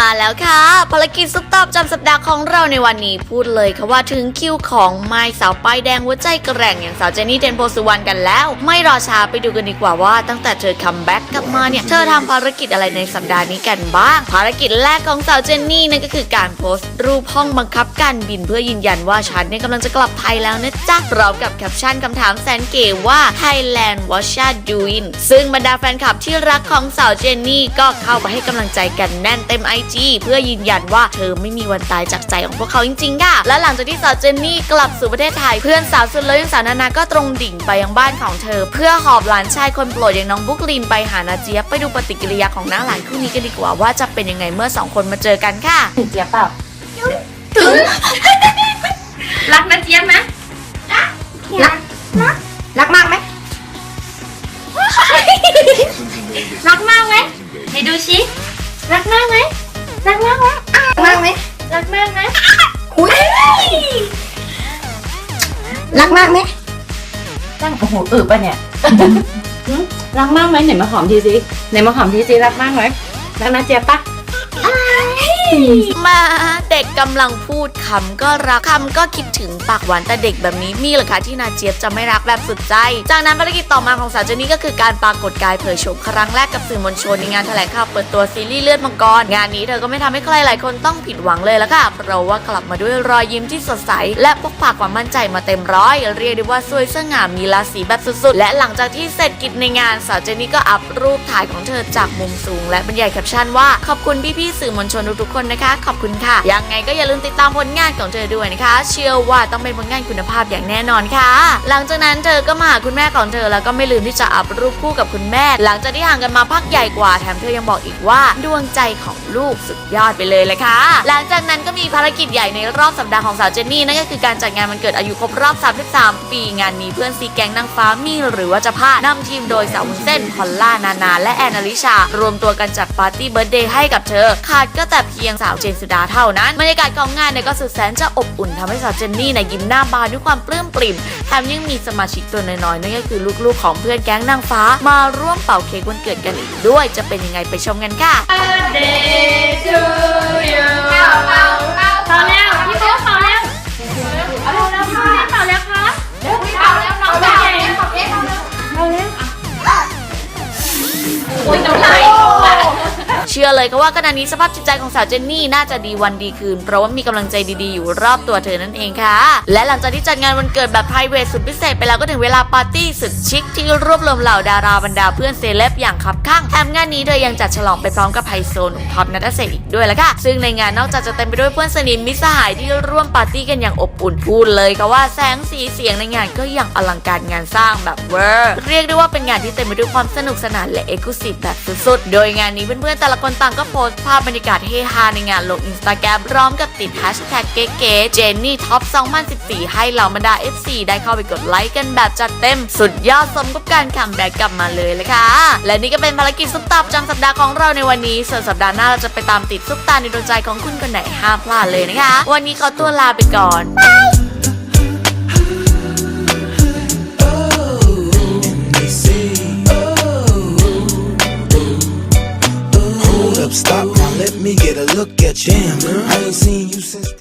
มาแล้วค่ะภารกิจซุปตอบจำสัปดาห์ของเราในวันนี้พูดเลยค่ะว่าถึงคิวของไม้สาวป้ายแดงหัวใจกระแร่งอย่างสาวเจนนี่เทนโพสุวรรณกันแล้ว ไม่รอช้าไปดูกันดีกว่าว่า ตั้งแต่เธอคัมแบ็กกลับมาเนี่ยเธอทำภารกิจอะไรในสัปดาห์นี้กันบ้าง ภารกิจแรกของสาวเจนนี่นั่นก็คือการโพสต์ รูปห้องบังคับการบินเพื่อยืนยันว่าฉันเนี่ยกำลังจะกลับไทยแล้วนะจ๊ะพร้อมกับแคปชั่นคำถามแสนเก๋ว่า Thailand what you doing ซึ่งบรรดาแฟนคลับที่รักของสาวเจนนี่ก็เข้าไปให้กำลังใจกันแน่นเต็ม IG เพื่อยืนยันว่าเธอไม่มีวันตายจากใจของพวกเขาจริงๆค่ะ และหลังจากที่สาวเจนนี่กลับสู่ประเทศไทย เพื่อนสาวสุดเลยอย่างสาวนานาก็ตรงดิ่งไปยังบ้านของเธอ เพื่อหอบหลานชายคนโปรดอย่างน้องบุกลินไปหานาเจี๊ยบไปดูปฏิกิริยาของน้าหลานคู่นี้กันดีกว่าว่าจะเป็นยังไงเมื่อสองคนมาเจอกันค่ะถึงเจี๊ยบเปล่า รักมากไหมรักโอ้โหอืบปะเนี่ยหึรักมากไหมไหนมาหอมทีสิไหนมาหอมทีสิรักมากไหมรักนะเจี๊ยบปะ มาเด็กกำลังพูดคำก็รักคำก็คิดถึงปากหวานแต่เด็กแบบนี้มีเหรอคะที่นาเจี๊ยบจะไม่รักแบบสุดใจ จากนั้นภารกิจต่อมาของสาวเจนนี่ก็คือการปรากฏกายเผยโฉมครั้งแรกกับสื่อมวลชนในงานแถลงข่าวเปิดตัวซีรีส์เลือดมังกรงานนี้เธอก็ไม่ทำให้ใครหลายคนต้องผิดหวังเลยละค่ะเพราะว่ากลับมาด้วยรอยยิ้มที่สดใส และพกพาความมั่นใจมาเต็มร้อย เรียกได้ว่าสวยสง่ามีราศีแบบสุดๆ และหลังจากที่เสร็จกิจในงานสาวเจนนี่ก็อัพรูปถ่ายของเธอจากมุมสูง และบรรยายแคปชั่นว่าขอบคุณพี่ๆสื่อมวลชนทุกๆคนนะคะ ขอบคุณค่ะ ยังไงก็อย่าลืมติดตามผลงานของเธอด้วยนะคะ เชื่อว่าต้องเป็นผลงานคุณภาพอย่างแน่นอนค่ะ หลังจากนั้นเธอก็มาหาคุณแม่ของเธอแล้วก็ไม่ลืมที่จะอัพรูปคู่กับคุณแม่ หลังจากที่ห่างกันมาพักใหญ่กว่าแถมเธอยังบอกอีกว่าดวงใจของลูกสุดยอดไปเลยเลยค่ะ หลังจากนั้นก็มีภารกิจใหญ่ในรอบสัปดาห์ของสาวเจนนี่นั่นก็คือการจัดงานวันเกิดอายุครบรอบ 33 ปีงานนี้เพื่อนซีแก๊งนางฟ้ามีหรือว่าจะพาดนำทีมโดยสาววุ้นเส้นพอลล่านานา และแอนอลิชารวมตัวกันจัดปาร์ตี้เบิร์ดเดย์ให้กับเธอขาดก็แต่เพียงยังสาวเจนสุดาเท่านั้นบรรยากาศของงานเนี่ยก็สุดแสนจะอบอุ่นทำให้สาวเจนนี่เนี่ยยิ้มหน้าบานด้วยความปลื้มปริ่มแถมยังมีสมาชิกตัวน้อยๆนั่นก็คือลูกๆของเพื่อนแก๊งนางฟ้า มาร่วมเป่าเค้กวันเกิดกันอีกด้วยจะเป็นยังไงไปชมกันค่ะ ชื่อเลยก็ว่าขณะนี้สภาพจิตใจของสาวเจนนี่น่าจะดีวันดีคืน เพราะว่ามีกำลังใจดีๆ อยู่รอบตัวเธอนั่นเองค่ะ และหลังจากที่จัดงานวันเกิดแบบ p r i v a t สุดพิเศษไปแล้วก็ถึงเวลาปาร์ตี้สุดชิคที่รวบรวมเหล่าดาราบรรดาเพื่อนเซเลบอย่างคับข้างแถมงานนี้เธอยังจัดฉลองไปพร้อมกับไฮโซหนุ่มท็อปนัทเศรษอีกด้วยละค่ะ ซึ่งในงานนอกจากจะเต็มไปด้วยเพื่อนสนิทมิสหายที่ร่วมปาร์ตี้กันอย่างอบอุ่นพูดเลยค่ะว่าแสงสีเสียงในงานก็อย่างอลังการงานสร้างแบบเวอร์เรียกได้ว่าเป็นงานที่เต็มไปด้วยความสนุกสนานและเอกลุศิแบบสุดๆโดยงานนี้เพื่อนๆแต่ละคนนต่างก็โพสต์ภาพบรรยากาศเฮฮาในงานลงอินสตาแกรมพร้อมกับติดแฮชแท็กเก๋ๆเจนนี่ท็อป2014 ให้เหล่าบรรดา FC ได้เข้าไปกดไลค์กันแบบจัดเต็ม สุดยอดสมกับการคัมแบ็กกลับมาเลยเลยค่ะ และนี่ก็เป็นภารกิจซุปตาประจำสัปดาห์ของเราในวันนี้ส่วนสัปดาห์หน้าเราจะไปตามติดซุปตาในดวงใจของคุณคนไหนห้ามพลาดเลยนะคะ วันนี้ขอตัวลาไปก่อน a look at you. Damn, girl, I ain't seen you since.